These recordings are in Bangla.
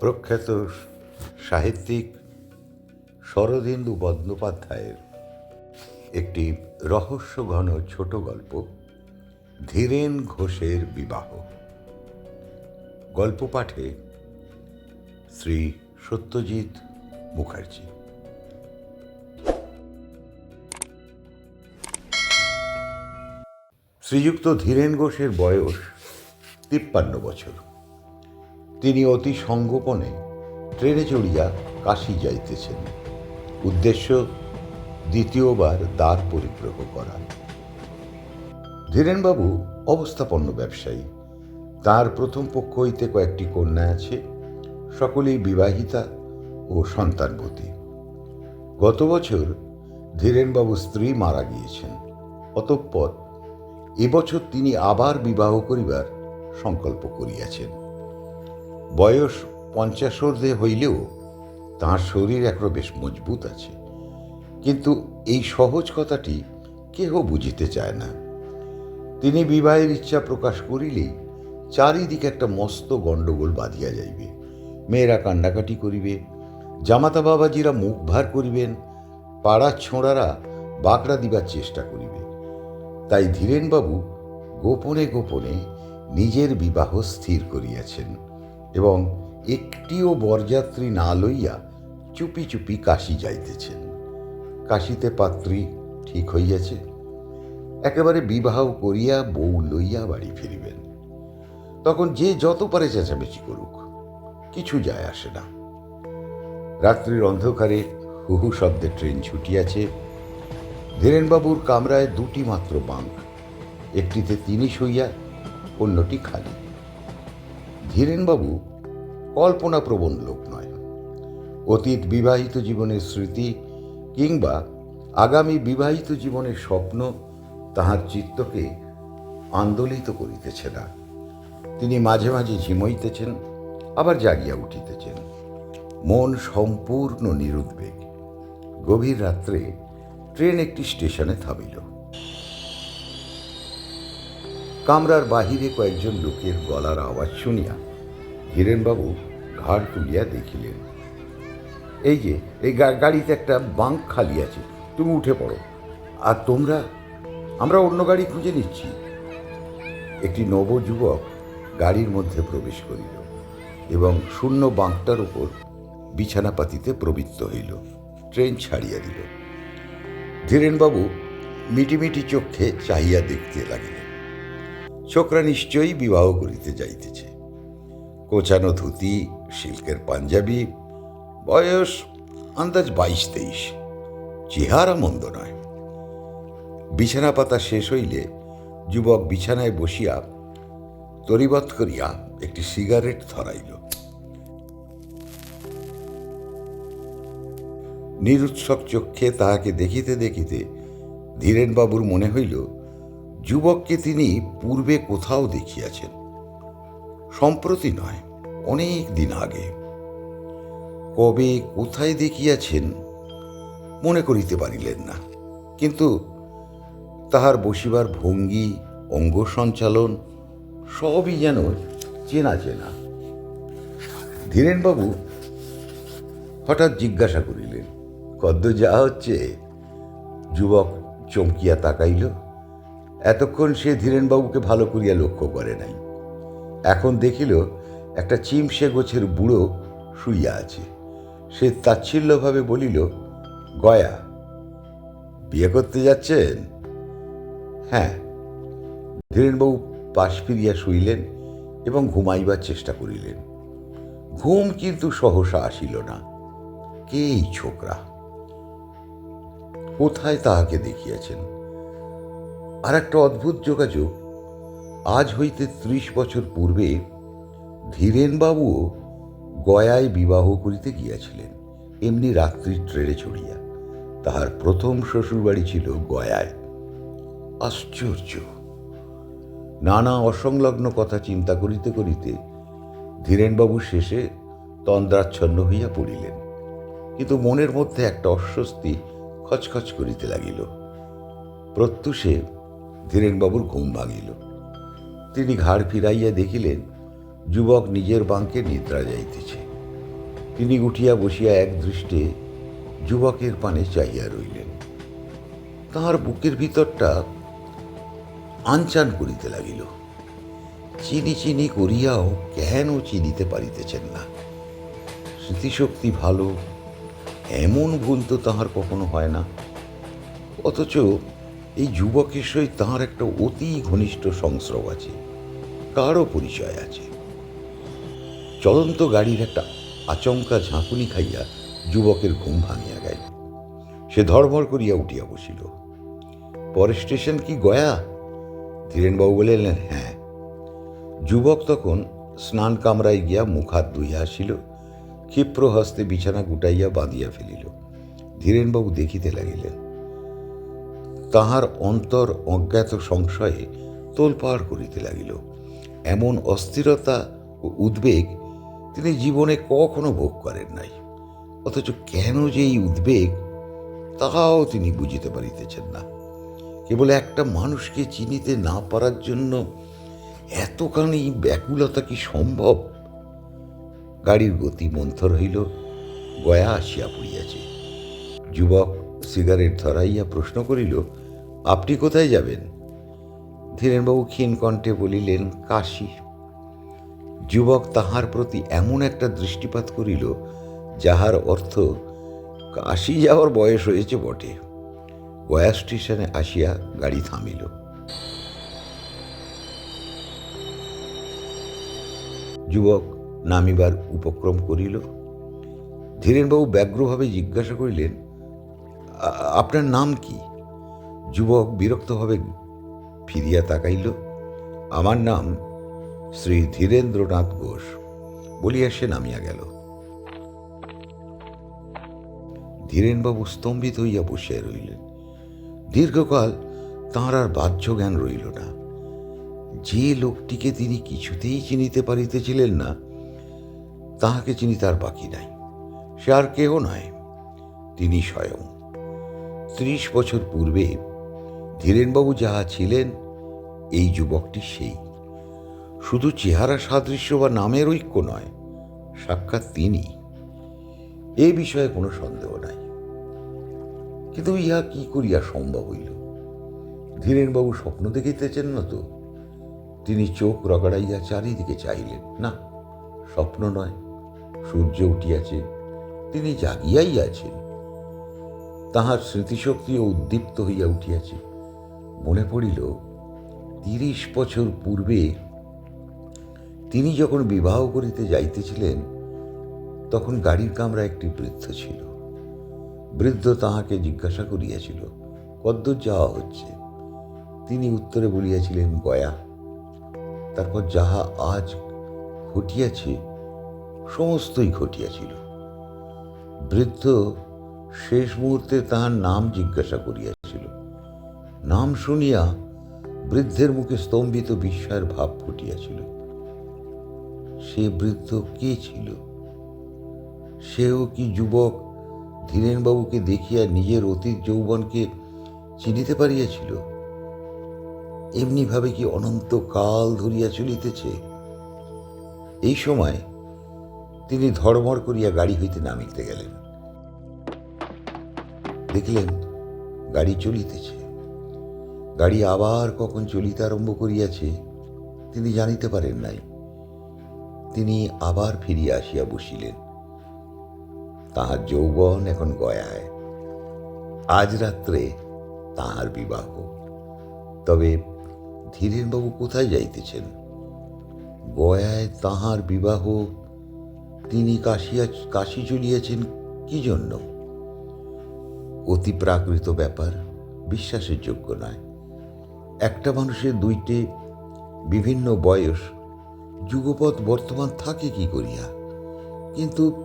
প্রখ্যাত সাহিত্যিক শরদিন্দু বন্দ্যোপাধ্যায়ের একটি রহস্যঘন ছোট গল্প, ধীরেন ঘোষের বিবাহ। গল্প পাঠে শ্রী সত্যজিৎ মুখার্জি। শ্রীযুক্ত ধীরেন ঘোষের বয়স তিপ্পান্ন বছর। তিনি অতি সঙ্গোপনে ট্রেনে চড়িয়া কাশি যাইতেছেন। উদ্দেশ্য, দ্বিতীয়বার দ্বার পরিগ্রহ করা। ধীরেনবাবু অবস্থাপন্ন ব্যবসায়ী। তার প্রথম পক্ষ হইতে কয়েকটি কন্যা আছে, সকলেই বিবাহিতা ও সন্তানবতী। গত বছর ধীরেনবাবু স্ত্রী মারা গিয়েছেন। অতঃপর এবছর তিনি আবার বিবাহ করিবার সংকল্প করিয়াছেন। বয়স পঞ্চাশোর্ধে হইলেও তাঁর শরীর এখনও বেশ মজবুত আছে। কিন্তু এই সহজ কথাটি কেহ বুঝিতে চায় না। তিনি বিবাহের ইচ্ছা প্রকাশ করিলেই চারিদিকে একটা মস্ত গণ্ডগোল বাঁধিয়া যাইবে। মেয়েরা কান্নাকাটি করিবে জামাতা বাবাজিরা মুখ ভার করিবেন, পাড়ার ছোঁড়ারা বাঁকড়া দিবার চেষ্টা করিবে। তাই ধীরেনবাবু গোপনে গোপনে নিজের বিবাহ স্থির করিয়াছেন। এবং একটিও বরযাত্রী না লইয়া চুপি চুপি কাশি যাইতেছেন। কাশীতে পাত্রী ঠিক হইয়াছে। একেবারে বিবাহ করিয়া বউ লইয়া বাড়ি ফিরিবেন। তখন যে যত পারে চেঁচামেচি করুক, কিছু যায় আসে না। রাত্রির অন্ধকারে হুহু শব্দে ট্রেন ছুটিয়াছে। ধীরেনবাবুর কামরায় দুটি মাত্র বাঙ্ক একটিতে তিনি শুইয়া, অন্যটি খালি। ধীরেনবাবু কল্পনাপ্রবণ লোক নয়। অতীত বিবাহিত জীবনের স্মৃতি কিংবা আগামী বিবাহিত জীবনের স্বপ্ন তাহার চিত্তকে আন্দোলিত করিতেছে না। তিনি মাঝে মাঝে ঝিমইতেছেন, আবার জাগিয়া উঠিতেছেন। মন সম্পূর্ণ নিরুদ্বেগ। গভীর রাত্রে ট্রেন একটি স্টেশনে থামিল। কামরার বাহিরে কয়েকজন লোকের গলার আওয়াজ শুনিয়া ধীরেনবাবু ঘাড় তুলিয়া দেখিলেন। এই যে, এই গাড়িতে একটা বাঙ্ক খালি আছে, তুমি উঠে পড়ো। আর তোমরা? আমরা অন্য গাড়ি খুঁজে নিচ্ছি। একটি নবযুবক গাড়ির মধ্যে প্রবেশ করিল এবং শূন্য বাঙ্কটার উপর বিছানা পাতিতে প্রবৃত্ত হইল। ট্রেন ছাড়িয়া দিল। ধীরেনবাবু মিটিমিটি চক্ষে চাহিয়া দেখতে লাগিলেন। ছোকরা নিশ্চয়ই বিবাহ করিতে যাইতেছে। কোচানো ধুতি, সিল্কের পাঞ্জাবি, বয়স আন্দাজ বাইশ তেইশ। চেহারা মন্দ নয়। বিছানা পাতা শেষ হইলে যুবক বিছানায় বসিয়া তরিবৎ করিয়া একটি সিগারেট ধরাইল। নিরুৎসক চক্ষে তাহাকে দেখিতে দেখিতে ধীরেনবাবুর মনে হইল যুবককে তিনি পূর্বে কোথাও দেখিয়াছেন। সম্প্রতি নয়, অনেক দিন আগে। কবে কোথায় দেখিয়াছেন, মনে করিতে পারিলেন না। কিন্তু তাহার বসিবার ভঙ্গি, অঙ্গ সঞ্চালন সবই যেন চেনা চেনা। ধীরেনবাবু হঠাৎ জিজ্ঞাসা করিলেন কদ্দ যা হচ্ছে? যুবক চমকিয়া তাকাইল। এতক্ষণ সে ধীরেনবাবুকে ভালো করিয়া লক্ষ্য করে নাই। এখন দেখিল একটা চিমসে গোছের বুড়ো শুইয়া আছে। সে তাচ্ছিল্যভাবে বলিল, গয়া, বিয়ে করতে যাচ্ছেন? হ্যাঁ। ধীরেনবাবু পাশ ফিরিয়া শুইলেন এবং ঘুমাইবার চেষ্টা করিলেন। ঘুম কিন্তু সহসা আসিল না। কে এই ছোকরা? কোথায় তাহাকে দেখিয়াছেন? আর একটা অদ্ভুত যোগাযোগ। আজ হইতে ত্রিশ বছর পূর্বে ধীরেনবাবুও গয়ায় বিবাহ করিতে গিয়াছিলেন, এমনি রাত্রির ট্রেনে চড়িয়া। তাহার প্রথম শ্বশুরবাড়ি ছিল গয়ায়। আশ্চর্য! নানা অসংলগ্ন কথা চিন্তা করিতে করিতে ধীরেনবাবু শেষে তন্দ্রাচ্ছন্ন হইয়া পড়িলেন। কিন্তু মনের মধ্যে একটা অস্বস্তি খচখচ করিতে লাগিল। প্রত্যুষে ধীরেনবাবুর ঘুম ভাঙিল। তিনি ঘাড় ফিরাইয়া দেখিলেন, যুবক নিজের বাঙ্কে নিদ্রা যাইতেছে। তিনি উঠিয়া বসিয়া এক দৃষ্টে যুবকের পানে চাহিয়া রইলেন। তাহার বুকের ভিতরটা আনচান করিতে লাগিল। চিনি চিনি করিয়াও কেন চিনিতে পারিতেছেন না? স্মৃতিশক্তি ভালো, এমন ভুল তো তাহার কখনো হয় না। অথচ এই যুবকের সহিত তাহার একটা অতি ঘনিষ্ঠ সংস্রব আছে, কারও পরিচয় আছে। চলন্ত গাড়ির একটা আচমকা ঝাঁকুনি খাইয়া যুবকের ঘুম ভাঙিয়া গেল। সে ধর্মর করিয়া উঠিয়া বসিল। পরে স্টেশন কি গয়া? ধীরেনবাবু বলিলেন হ্যাঁ। যুবক তখন স্নান কামরায় গিয়া মুখ হাত ধুইয়া আসিল ক্ষিপ্র হস্তে বিছানা গুটাইয়া বাঁধিয়া ফেলিল। ধীরেনবাবু দেখিতে লাগিলেন তাহার অন্তর অজ্ঞাত সংশয়ে তোলপাড় করিতে লাগিল। এমন অস্থিরতা ও উদ্বেগ তিনি জীবনে কখনো ভোগ করেন নাই। অথচ কেন যে এই উদ্বেগ, তাহাও তিনি বুঝিতে পারিতেছেন না। কেবল একটা মানুষকে চিনিতে না পারার জন্য এতখানি ব্যাকুলতা কি সম্ভব? গাড়ির গতি মন্থর হইল, গয়া আসিয়া পড়িয়াছে। যুবক সিগারেট ধরাইয়া প্রশ্ন করিল আপনি কোথায় যাবেন? ধীরেনবাবু ক্ষীণ কণ্ঠে বলিলেন, কাশী। যুবক তাহার প্রতি এমন একটা দৃষ্টিপাত করিল, যাহার অর্থ কাশি যাওয়ার বয়স হয়েছে বটে। গয়া স্টেশনে আসিয়া গাড়ি থামিল। যুবক নামিবার উপক্রম করিল। ধীরেনবাবু ব্যগ্রভাবে জিজ্ঞাসা করিলেন আপনার নাম কি? যুবক বিরক্তভাবে ফিরিয়া তাকাইল। আমার নাম শ্রী ধীরেন্দ্রনাথ ঘোষ বলিয়া সে নামিয়া গেল। ধীরেনবাবু স্তম্ভিত হইয়া বসিয়া রইলেন। দীর্ঘকাল তাঁর আর বাহ্য জ্ঞান রইল না। যে লোকটিকে তিনি কিছুতেই চিনিতে পারিতেছিলেন না, তাহাকে চিনি তার বাকি নাই। সে আর কেহ নয়, তিনি স্বয়ং। ত্রিশ বছর পূর্বে ধীরেনবাবু যাহা ছিলেন, এই যুবকটি সেই। শুধু চেহারা সাদৃশ্য বা নামের ঐক্য নয়, সাক্ষাৎ তিনি। এ বিষয়ে কোনো সন্দেহ নাই। কিন্তু ইহা কি করিয়া সম্ভব হইল? ধীরেনবাবু স্বপ্ন দেখিতেছেন না তো? তিনি চোখ রগড়াইয়া চারিদিকে চাইলেন না, স্বপ্ন নয়, সূর্য উঠিয়াছে, তিনি জাগিয়াই আছেন। তাহার স্মৃতিশক্তিও উদ্দীপ্ত হইয়া উঠিয়াছে। মনে পড়িল, তিরিশ বছর পূর্বে তিনি যখন বিবাহ করিতে যাইতেছিলেন, তখন গাড়ির কামরা একটি বৃদ্ধ ছিল। বৃদ্ধ তাহাকে জিজ্ঞাসা করিয়াছিল, কদ্দূর যাওয়া হচ্ছে? তিনি উত্তরে বলিয়াছিলেন, গয়া। তারপর যাহা আজ ঘটিয়াছে, সমস্তই ঘটিয়াছিল। বৃদ্ধ শেষ মুহূর্তে তাহার নাম জিজ্ঞাসা করিয়াছিল নাম শুনিয়া বৃদ্ধের মুখে স্তম্ভিত বিস্ময়ের ভাব ফুটিয়াছিল। সে বৃদ্ধ কে ছিল? সেও কি যুবক ধীরেনবাবুকে দেখিয়া নিজের অতীত যৌবনকে চিনিতে পারিয়াছিল? এমনিভাবে কি অনন্ত কাল ধরিয়া চলিতেছে? এই সময় তিনি ধর্মর করিয়া গাড়ি হইতে নামিতে গেলেন। দেখলেন গাড়ি চলিতেছে। গাড়ি আবার কখন চলিতে আরম্ভ করিয়াছে, তিনি জানিতে পারেন নাই। তিনি আবার ফিরিয়া আসিয়া বসিলেন। তাহার যৌবন এখন গয়ায়। আজ রাত্রে তাহার বিবাহ। তবে ধীরেনবাবু কোথায় যাইতেছেন? গয়ায় তাহার বিবাহ তিনি কাশিয়া, কাশি চলিয়াছেন কি জন্য? অতি প্রাকৃত ব্যাপার, বিশ্বাসের যোগ্য নয়। একটা মানুষের দুইটে বিভিন্ন বয়স, যুগপৎ বর্তমান থাকে কি করিয়া। কিন্তু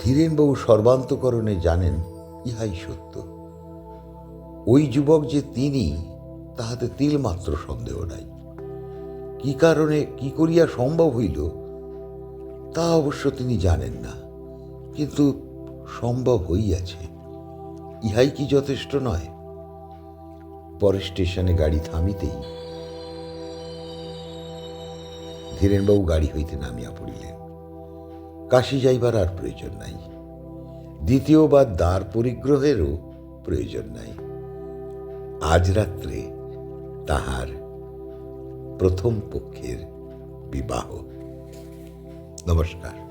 ধীরেনবাবু সর্বান্তকরণে জানেন, ইহাই সত্য। ওই যুবক যে তিনি, তাহাতে তিলমাত্র সন্দেহ নাই। কি কারণে, কি করিয়া সম্ভব হইল, তা অবশ্য তিনি জানেন না। কিন্তু সম্ভব হইয়াছে। ইহাই কি যথেষ্ট নয়? পরে স্টেশনে গাড়ি থামিতেই ধীরেনবাবু গাড়ি হইতে নামিয়া পড়িলেন। কাশি যাইবার আর প্রয়োজন নাই। দ্বিতীয়বার দ্বার পরিগ্রহেরও প্রয়োজন নাই। আজ রাত্রে তাহার প্রথম পক্ষের বিবাহ। নমস্কার।